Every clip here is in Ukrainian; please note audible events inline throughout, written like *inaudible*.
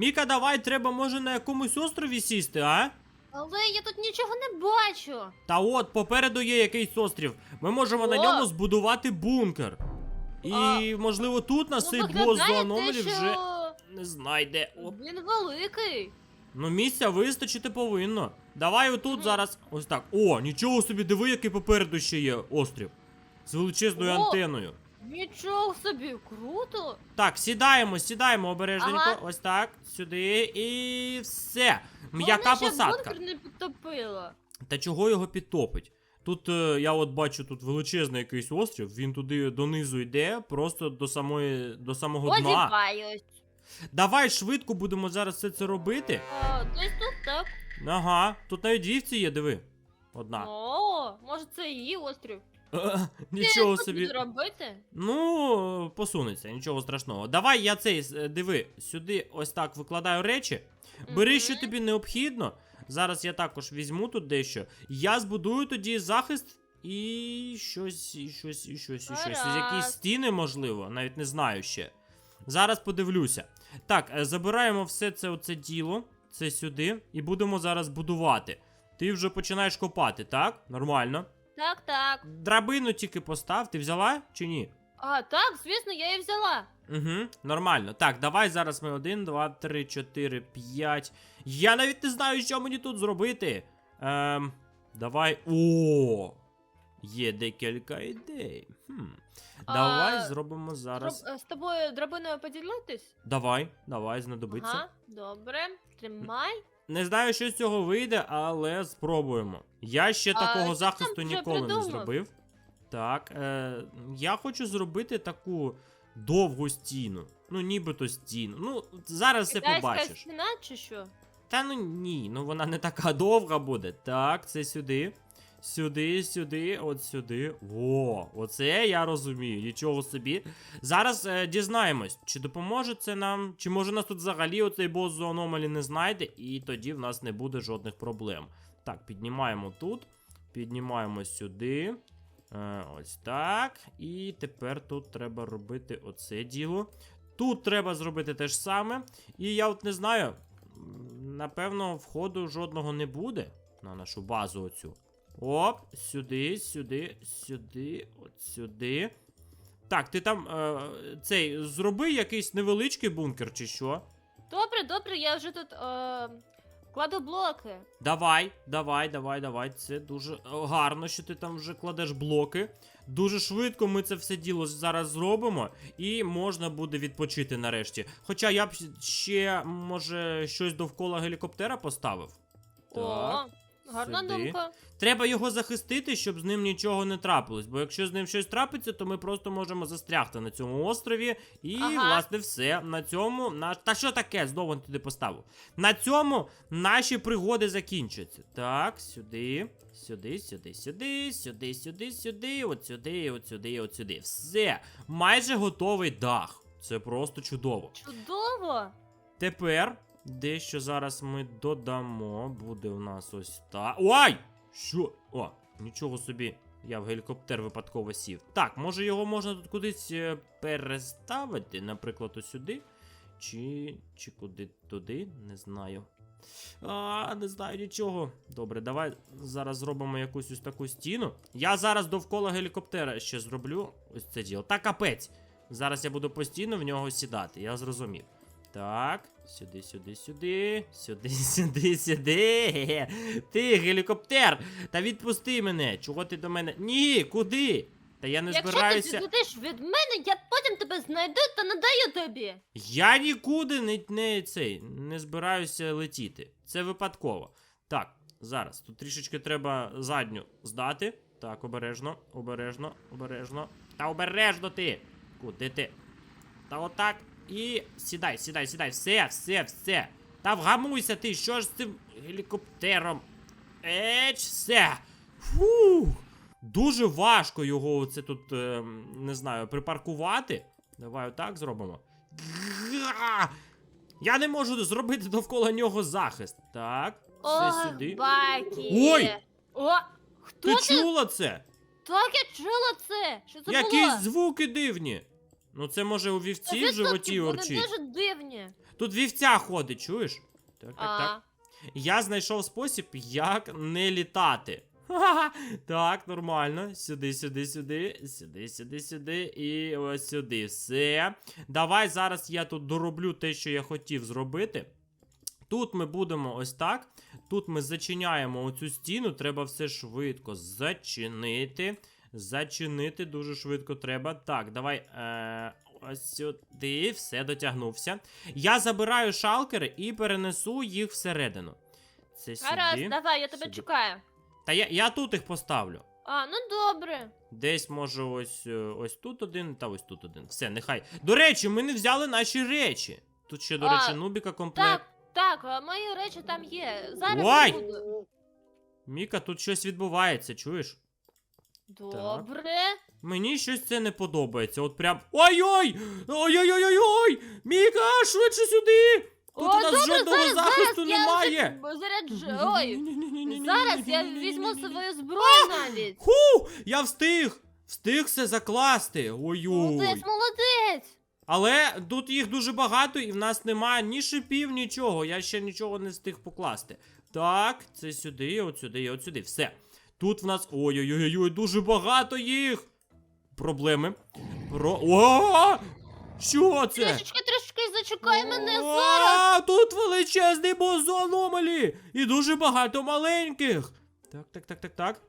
Міка, давай, треба може на якомусь острові сісти, а? Але я тут нічого не бачу. Та от, попереду є якийсь острів. Ми можемо на ньому збудувати бункер. І, А, можливо, тут нас цей ну, бос виглядає те, зоономалів що вже не знайде. Оп. Він великий. Ну, місця вистачити повинно. Давай отут зараз. Ось так. О, нічого собі, диви, який попереду ще є острів. З величезною О! антеною. Нічого собі, круто. Так, сідаємо, сідаємо обережненько. Ага. Ось так. Сюди. І все. М'яка посадка. бункер не підтопило. Та чого його підтопить? Тут е, я от бачу тут величезний якийсь острів, він туди донизу йде, просто до самої до самого дна. Давай швидко будемо зараз все це робити. А, десь тут так. Ага, тут навіть вівці є, диви. Одна. О, може це її острів. Е, Нічого собі. тут робити? Ну, посунеться, нічого страшного. Давай я цей е, диви, сюди ось так викладаю речі. Бери, Мгм. що тобі необхідно. Зараз я також візьму тут дещо. Я збудую тоді захист і щось, і щось, і щось, і щось. Якісь Гаразд. стіни, можливо, навіть не знаю ще. Зараз подивлюся. Так, е, забираємо все це оце діло, це сюди, і будемо зараз будувати. Ти вже починаєш копати, так? Нормально. Так, так. Драбину тільки постав, ти взяла чи ні? А, так, звісно, я її взяла. Угу, нормально. Так, давай зараз ми один, два, три, чотири, п'ять. Я навіть не знаю, що мені тут зробити. Ем, давай. О! Є декілька ідей. Хм. А, Давай зробимо зараз. Дроб- е, З тобою драбиною поділитись? Давай, давай, знадобиться. Ага, добре. Тримай. Не знаю, що з цього вийде, але спробуємо. Я ще А, такого захисту ніколи придумав? не зробив. Так, е, я хочу зробити таку довгу стіну. Ну, нібито стіну. Ну, зараз все побачиш. стіна чи що? Та ну ні, ну вона не така *laughs* довга буде. Так, це сюди. Сюди, сюди, от сюди. Во, оце я розумію, нічого собі. Зараз е, дізнаємось, чи допоможе це нам, чи може нас тут взагалі оцей бос з аномалі не знайде, і тоді в нас не буде жодних проблем. Так, піднімаємо тут, піднімаємо сюди. Е, ось так. І тепер тут треба робити оце діло. Тут треба зробити те ж саме. І я от не знаю, напевно, входу жодного не буде на нашу базу оцю. Оп, сюди, сюди, сюди, от сюди. Так, ти там е, цей зроби якийсь невеличкий бункер, чи що? Добре, добре, я вже тут е, кладу блоки. Давай, давай, давай, давай. Це дуже е, гарно, що ти там вже кладеш блоки. Дуже швидко ми це все діло зараз зробимо, і можна буде відпочити нарешті. Хоча я б ще, може, щось довкола гелікоптера поставив. О, гарна сюди. думка. Треба його захистити, щоб з ним нічого не трапилось. Бо якщо з ним щось трапиться, то ми просто можемо застрягти на цьому острові. І, Ага. власне, все. На цьому. На... Та що таке? Знову туди поставив. На цьому наші пригоди закінчаться. Так, сюди, сюди, сюди, сюди, сюди, сюди, сюди, от сюди, от сюди, от сюди. Все. Майже готовий дах. Це просто чудово. Чудово. Тепер дещо зараз ми додамо. Буде у нас ось так. Ой! Що? О, нічого собі. Я в гелікоптер випадково сів. Так, може його можна тут кудись е, переставити, наприклад, ось сюди. Чи. чи куди туди, не знаю. А, не знаю нічого. Добре, давай зараз зробимо якусь ось таку стіну. Я зараз довкола гелікоптера ще зроблю ось це діло. Та капець. Зараз я буду постійно в нього сідати, я зрозумів. Так, сюди, сюди, сюди, сюди, *laughs* сюди, сюди. Ти, гелікоптер! Та відпусти мене! Чого ти до мене? Ні, куди? Та я не Якщо збираюся. ти від мене, я потім тебе знайду та надаю тобі. Я нікуди не, не цей не збираюся летіти. Це випадково. Так, зараз тут трішечки треба задню здати. Так, обережно, обережно, обережно. Та обережно ти! Куди ти? Та отак. І сідай, сідай, сідай. Все, все, все. Та вгамуйся ти, що ж з цим гелікоптером? Еч, все. Фух. Дуже важко його оце тут, е, не знаю, припаркувати. Давай отак зробимо. Я не можу зробити довкола нього захист. Так, все О, сюди. Бакі. Ой! О, хто Ти ти? чула це? Так, я чула це. Що це Якісь було? звуки дивні. Ну це може у вівці в животі вони урчить. дуже дивні. Тут вівця ходить, чуєш? Так, так, так. А, Я знайшов спосіб, як не літати. Ха-ха. Так, нормально. Сюди, сюди, сюди, сюди, сюди, сюди і ось сюди. Все. Давай зараз я тут дороблю те, що я хотів зробити. Тут ми будемо ось так. Тут ми зачиняємо оцю стіну. Треба все швидко зачинити. Зачинити дуже швидко треба. Так, давай. Е- ось сюди. Все, дотягнувся. Я забираю шалкери і перенесу їх всередину. Це сюди. гаразд, давай, я тебе сюди. чекаю. Та я, я тут їх поставлю. А, ну добре. Десь може ось е, ось тут один, та ось тут один. Все, нехай. До речі, ми не взяли наші речі. Тут ще, до А, речі, Нубіка комплект. Так, так, мої речі там є. Зараз Ой! буду. Міка, тут щось відбувається, чуєш? Добре. Мені щось це не подобається. От прям. Ой-ой! Ой-ой-ой-ой! Міка, швидше сюди! Тут О, у нас добре, жодного зараз, захисту зараз, немає. Я заряджу. Ой, зараз я візьму свою зброю навіть. Ху! Я встиг! Встиг все закласти. Ой-ой. Молодець, молодець. Але тут їх дуже багато, і в нас немає ні шипів, нічого. Я ще нічого не встиг покласти. Так, це сюди, от сюди, от сюди. Все. Тут в нас. Ой-ой-ой, дуже багато їх. Проблеми. Про. О! Що це? Трішечки, трішечки зачекай мене зараз. Тут величезний бозон Омелі! І дуже багато маленьких. Так, так, так, так, так.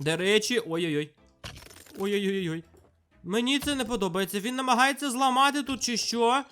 До речі, ой-ой-ой. Ой-ой-ой-ой. Мені це не подобається. Він намагається зламати тут чи що?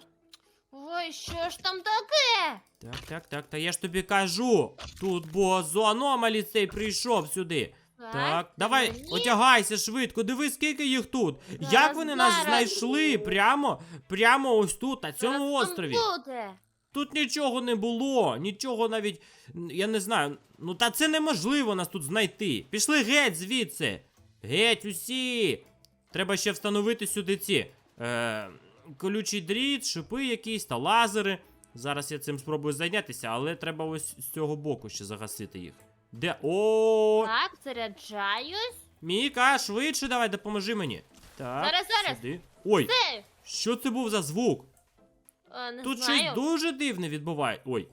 Ой, що ж там таке? Так, так, так, та я ж тобі кажу. Тут бозон Омелі цей прийшов сюди. Так, давай, мені? одягайся швидко, дивись, скільки їх тут. Як Зараз, вони нас зараз. знайшли? Прямо, прямо ось тут, на цьому Зараз там острові. буде. Тут нічого не було, нічого навіть. н- Я не знаю. Ну та це неможливо нас тут знайти. Пішли геть звідси. Геть усі. Треба ще встановити сюди ці. Е, колючий дріт, шипи якісь та лазери. Зараз я цим спробую зайнятися, але треба ось з цього боку ще загасити їх. Де? О, Так, заряджаюсь. Міка, швидше давай, допоможи мені. Так. Зараз, зараз. Сюди. Ой, Це, що це був за звук? а, не Тут знаю. щось дуже дивне відбувається. Ой.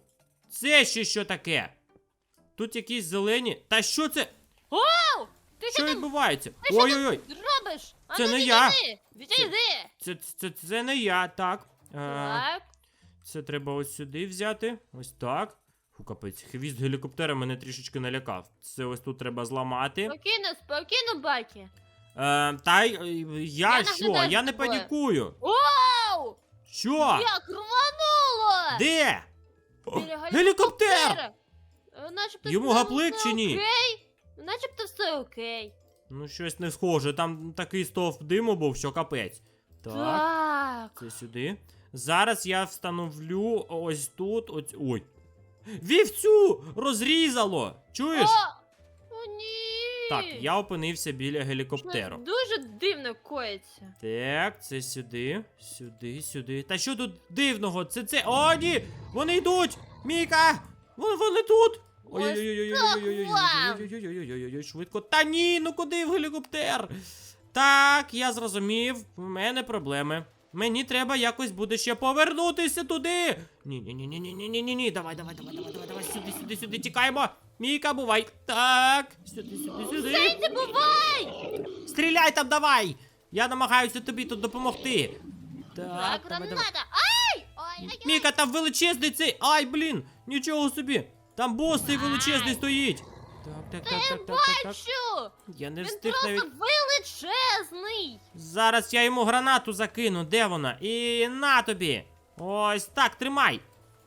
Це ще що таке? Тут якісь зелені. Та що це? Оу! Ти що Що там відбувається? Ти що Ой-ой-ой. робиш? А Це ну, не я. Відійди. Це, це, це не я, так. Е, Так. це треба ось сюди взяти. Ось так. Фу, капець, хвіст гелікоптера мене трішечки налякав. Це ось тут треба зламати. Спокійно, спокійно, Бакі. Е, та й, е, я, Я що? наглядаю Я за не тобою. панікую. Оу! Що? Як рвануло! Де? О, Біля гелікоптер! Е, Начебто Йому гаплик чи ні? Окей. Начебто все окей. Ну, щось не схоже. Там такий стовп диму був, що капець. Так. Так. Це сюди. Зараз я встановлю ось тут. Ось. Ой. Вівцю! Розрізало! Чуєш? О, о, ні. Так, я опинився біля Щось гелікоптера. Дуже дивно коїться. Так, це сюди, сюди, сюди. Та що тут дивного? Це це. О, ні! Вони йдуть! Міка! Вони, вони тут! Ой-ой-ой-ой-ой-ой-ой-ой-ой-ой-ой-ой-ой-ой-ой-ой, швидко. Та ні, ну куди в гелікоптер? Так, я зрозумів. У мене проблеми. Мені треба якось буде ще повернутися туди. Ні, ні, ні, ні, ні, ні, ні, ні, ні. Давай, давай, давай, давай, давай, давай, сюди, сюди, сюди, тікаємо. Міка, бувай. Так, сюди, сюди, сюди. Ти бувай! Стріляй там, давай! Я намагаюся тобі тут допомогти. Так, Так, давай, давай. граната. Ай! Ой, ай, ай. Міка, там величезний цей. Ай, блін! Нічого собі! Там бос цей величезний стоїть. Так, так, так, так, так, так, так. Бачу! Я не Він встиг просто навіть. величезний! Зараз я йому гранату закину. Де вона? І на тобі. Ось так, тримай.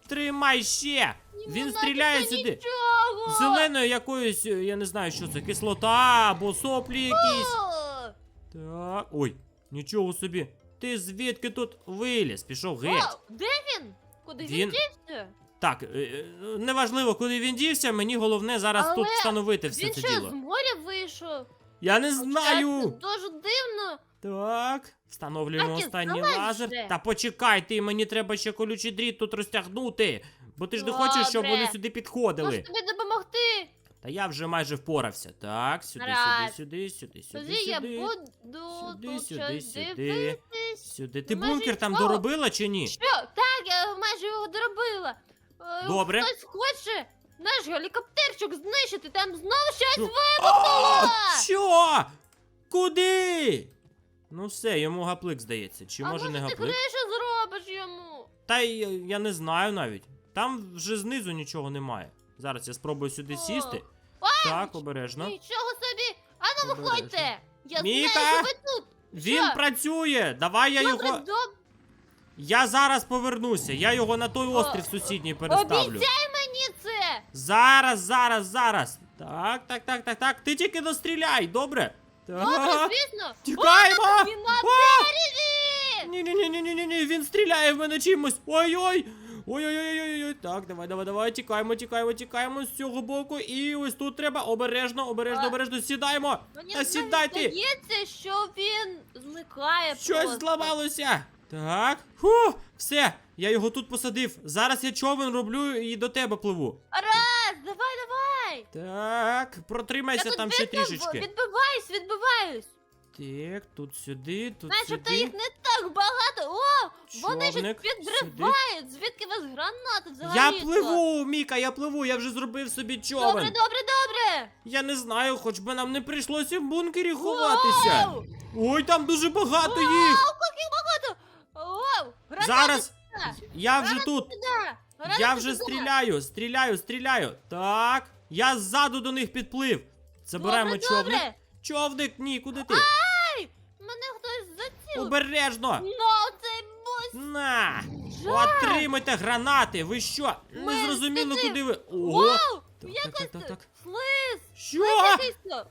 Тримай ще. Він стріляє сюди. Нічого! Зеленою якоюсь, е, я не знаю, що це, кислота або соплі якісь. О! Так. Ой, нічого собі. Ти звідки тут виліз? Пішов геть. О, де він? Куди Він- він дівся? Так, е, е, неважливо, куди він дівся, мені головне зараз Але тут встановити все Він це що, діло. з моря вийшов? Я не Це знаю. дуже дивно. Так, встановлюємо Так останній лазер. вже. Та почекай, ти мені треба ще колючий дріт тут розтягнути. Бо ти ж не хочеш, щоб вони сюди Можу підходили. тобі допомогти. Та я вже майже впорався. Так, сюди, Гаразд. сюди, сюди, сюди, Тоді сюди, я буду Сюди, тут сюди, щось сюди. дивитись. Сюди. Ти Може, бункер там що? доробила чи ні? Що? Так, я майже його доробила. Е, Добре. Хтось хоче наш гелікоптерчик знищити, там знову щось Що? вибухнуло! А, Що? Куди? Ну все, йому гаплик здається. Чи а може не ти гаплик? кришу зробиш йому? Та й я не знаю навіть. Там вже знизу нічого немає. Зараз я спробую сюди О. сісти. Ой, Так, обережно. Нічого собі! Ану, Обережно. виходьте! Я Міка! знаю, що ви тут! Він Що? працює! Давай я Добре, його. доб... Я зараз повернуся. Я його на той острів сусідній переставлю. Обіцяй мені це! Зараз, зараз, зараз. Так, так, так, так, так. Ти тільки достріляй, добре? Добре, Так. звісно! Тікаємо! О, він на березі! Ні, ні, ні, ні, ні, ні, ні, він стріляє в мене чимось. Ой-ой! Ой-ой-ой-ой-ой. Так, давай, давай, давай, тікаємо, тікаємо, тікаємо з цього боку. І ось тут треба обережно, обережно, А. обережно. Сідаємо. Мені Та навіть сідайте. здається, що він зникає Щось просто. зламалося. Так. Фу, все, я його тут посадив. Зараз я човен роблю і до тебе пливу. Раз, давай, давай! Так, протримайся Я там ще видно, трішечки. Відбиваюсь, відбиваюсь. Так, тут сюди, тут Начебто сюди. їх не так багато. О, вони ж Човник підривають. Звідки у вас гранати взагалі? Я пливу, Міка, я пливу, я вже зробив собі човен. Добре, добре, добре. Я не знаю, хоч би нам не прийшлося в бункері ховатися. Вау! Ой, там дуже багато їх. Вау, як багато. Зараз сюди. я вже тут. Сюди. Я вже сюди. стріляю, стріляю, стріляю. Так, я ззаду до них підплив. Забираємо Добре, човник. добре. Човник, ні, куди ти? Ай, мене хтось зацілив. Обережно. Ну, цей бос. На! Жах. Отримайте гранати! Ви що? Ми Не зрозуміло, куди ви. Ого! Вау, Так, якось так, так, так. слиз. Що?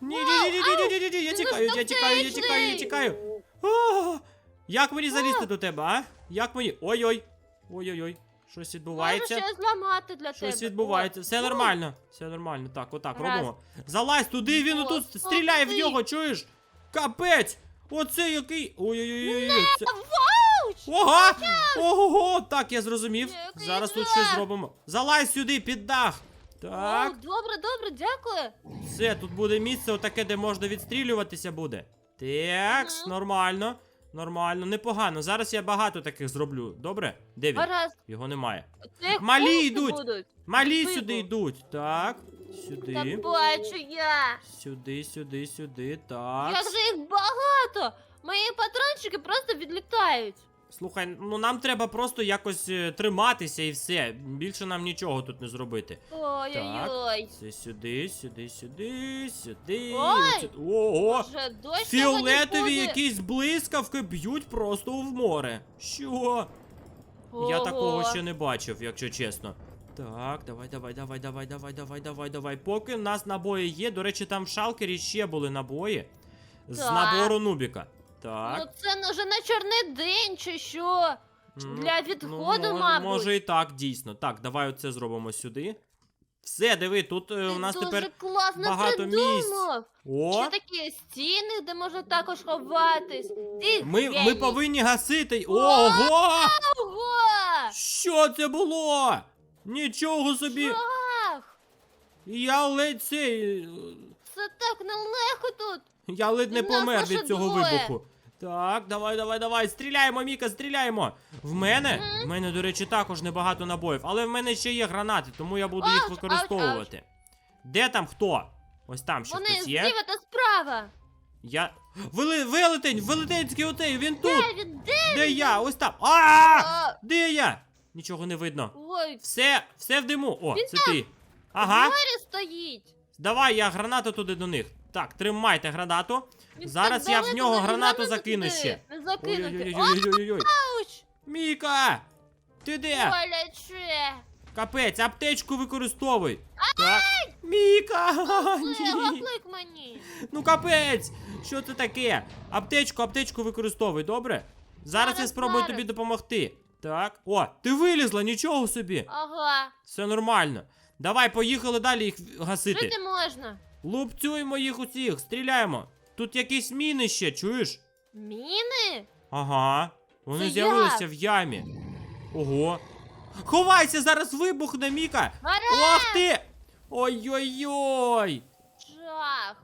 Ні, ні, ні, ні, ні, ні, ні, ні, я тікаю, я тікаю, я тікаю, я тікаю. А, Як мені залізти до тебе, а? Як мені? Ой-ой. Ой-ой-ой. Щось Можу відбувається. щось зламати для тебе. Щось відбувається. Все нормально. Все нормально. Так, отак Раз. робимо. Залазь туди, він отут Господи. стріляє в нього, чуєш? Капець! Оце який. Ой-ой-ой. Це... Ого! Ого! Так, я зрозумів. Який Зараз тут щось зробимо. Залазь сюди, під дах. Так, О, добре, добре, дякую. все, тут буде місце отаке, де можна відстрілюватися буде. Так, нормально. Нормально, непогано. Зараз я багато таких зроблю. Добре? Де він? Гаразд. Його немає. Це Малі йдуть. Будуть. Малі Вибух. сюди йдуть. Так. Так Сюди. бачу я. Сюди, сюди, сюди. Так. Як же їх багато. Мої патрончики просто відлітають. Слухай, ну нам треба просто якось е, триматися і все. Більше нам нічого тут не зробити. Ой-ой-ой. Це сюди, сюди, сюди, сюди. Ой! Ого! Фіолетові якісь блискавки б'ють просто в море. Що? Я такого ще не бачив, якщо чесно. Так, давай, давай, давай, давай, давай, давай, давай, давай. Поки в нас набої є. До речі, там в шалкері ще були набої. З набору Нубіка. Ну Так. це ну, вже на чорний день чи що? м, для відходу, може, мабуть. Може і так, дійсно. Так, давай оце зробимо сюди. Все, диви, тут е, Ти у нас дуже тепер класно багато придумав. О! Ще такі стіни, де можна також ховатись. Ти Ми, ми геній. повинні гасити. Ого! Ого! Що це було? Нічого собі! Ах, Я ледь цей. е, це так нелегко тут. Я ледь не нас помер лише від цього двоє. вибуху. Так, давай, давай, давай. Стріляємо, Міка, стріляємо. В мене? В мене, до речі, також небагато набоїв, але в мене ще є гранати, тому я буду їх ауч, використовувати. Де там хто? Ось там ще Вони хтось є. зліва та справа. Я. Вели... Велетень! Велетенський отей! Він тут! Де він? Де? Де я? Ось там! А! Де я? Нічого не видно. Ой, Все, все в диму. О, Він це ти. Ага. Ага. стоїть. Давай я гранату туди до них. Так, тримайте гранату. Зараз я в нього гранату закину ще. Не закинути. Ой-ой-ой-ой-ой. Ауч! Міка! Ти де? Боляче. Капець, аптечку використовуй. Так. Міка! Ні. гаплик мені. Ну капець! Що це таке? Аптечку, аптечку використовуй, добре? Зараз я Зараз, спробую зараз. тобі допомогти. Так. О, ти вилізла, нічого собі. Ага. Все нормально. Давай, поїхали далі їх гасити. Жити можна. Лупцюємо їх усіх, стріляємо. Тут якісь міни ще, чуєш? Міни? Ага. Вони Це з'явилися як? в ямі. Ого. Ховайся, зараз вибухне, Міка! Ох ти! Ой-ой-ой! Жах.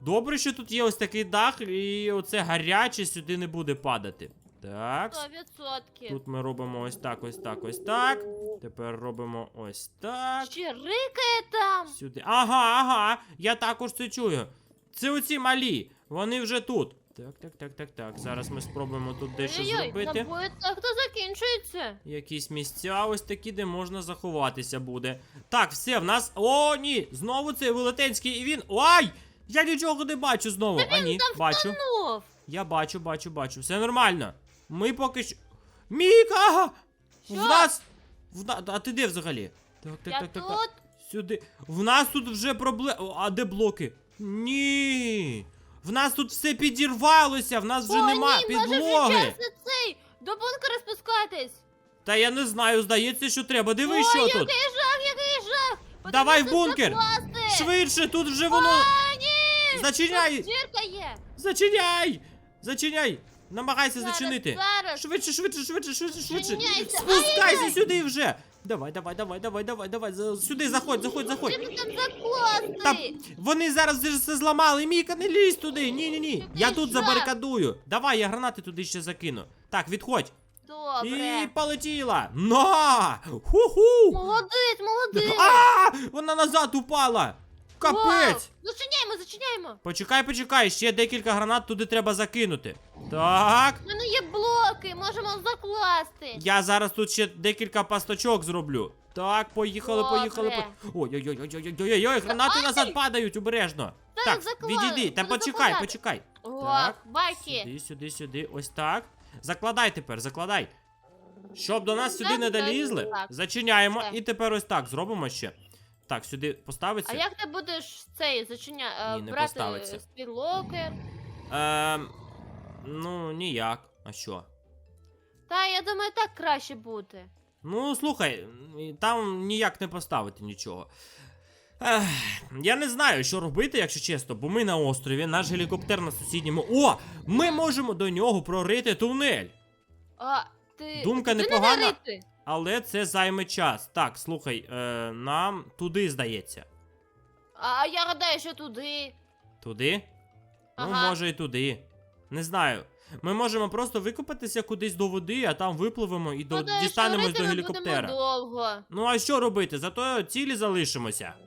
Добре, що тут є ось такий дах, і оце гаряче сюди не буде падати. Так. Сто відсотків. Тут ми робимо ось так, ось так, ось так. Тепер робимо ось так. Ще рикає там. Сюди. Ага, ага. Я також це чую. Це оці малі. Вони вже тут. Так, так, так, так, так. Зараз ми спробуємо тут дещо зробити. так то закінчується. Якісь місця ось такі, де можна заховатися буде. Так, все, в нас. О, ні! Знову цей велетенський і він. Ой! Я нічого не бачу знову. А ні, бачу. Нов. Я бачу, бачу, бачу. Все нормально. Ми поки що. Міка! В нас. В на... А ти де взагалі? Так, так, Я так, так. тут. так. Сюди. В нас тут вже проблема. А де блоки? Ні. В нас тут все підірвалося, в нас вже О, нема ні, може вже підлоги. цей. До бункера спускатись. Та я не знаю, здається, що треба. Диви, Ой, що який тут. жах, який жах. Давай в Потрібно бункер. закласти. Швидше, тут вже воно. Ні. Зачиняй! Тут Дірка є. Зачиняй! Зачиняй! Намагайся Зараз, зачинити. Зараз. Швидше, швидше, швидше, швидше, швидше. Зачиняйся. Спускайся Ай-яй-яй. сюди вже. Давай, давай, давай, давай, давай, давай. За- Сюди заходь, заходь, заходь. Потрібно там закласти. Та вони зараз вже все зламали. Міка, не лізь туди. Ні, ні, ні. Який Я тут жах. забарикадую. Давай, я гранати туди ще закину. Так, відходь. Добре. І полетіла. На! Ху-ху! Молодець, молодець. А! Вона назад упала. Вау. Капець! Зачиняємо, зачиняємо. Почекай, почекай, ще декілька гранат туди треба закинути. Так. У мене є блоки, можемо закласти. Я зараз тут ще декілька пасточок зроблю. Так, поїхали, Добре. поїхали. по- Ой-ой-ой-ой-ой-ой-ой, гранати Ай, назад падають, обережно. Так, Так, заклали, відійди, та буду почекай, закладати. почекай. О, Так. баки. Сюди, сюди, сюди. Ось так. Закладай тепер, закладай. Щоб до нас сюди не долізли, зачиняємо Все. і тепер ось так зробимо ще. Так, сюди А як ти будеш цей зачиня... е, Ні, не брати поставиться. локер? Ем, ну, ніяк. А що? Та я думаю, так краще бути. Ну, слухай, там ніяк не поставити нічого. Ех, я не знаю, що робити, якщо чесно, бо ми на острові, наш гелікоптер на сусідньому. О! Ми можемо до нього прорити тунель. А ти Думка ти непогана. Не дарити. Але це займе час. Так, слухай, е, нам туди здається. А я гадаю, що туди. Туди? Ну, може і туди. Не знаю. Ми можемо просто викопатися кудись до води, а там випливемо і до... Гадаю, що дістанемось рити до ми гелікоптера. довго. Ну а що робити? Зато цілі залишимося.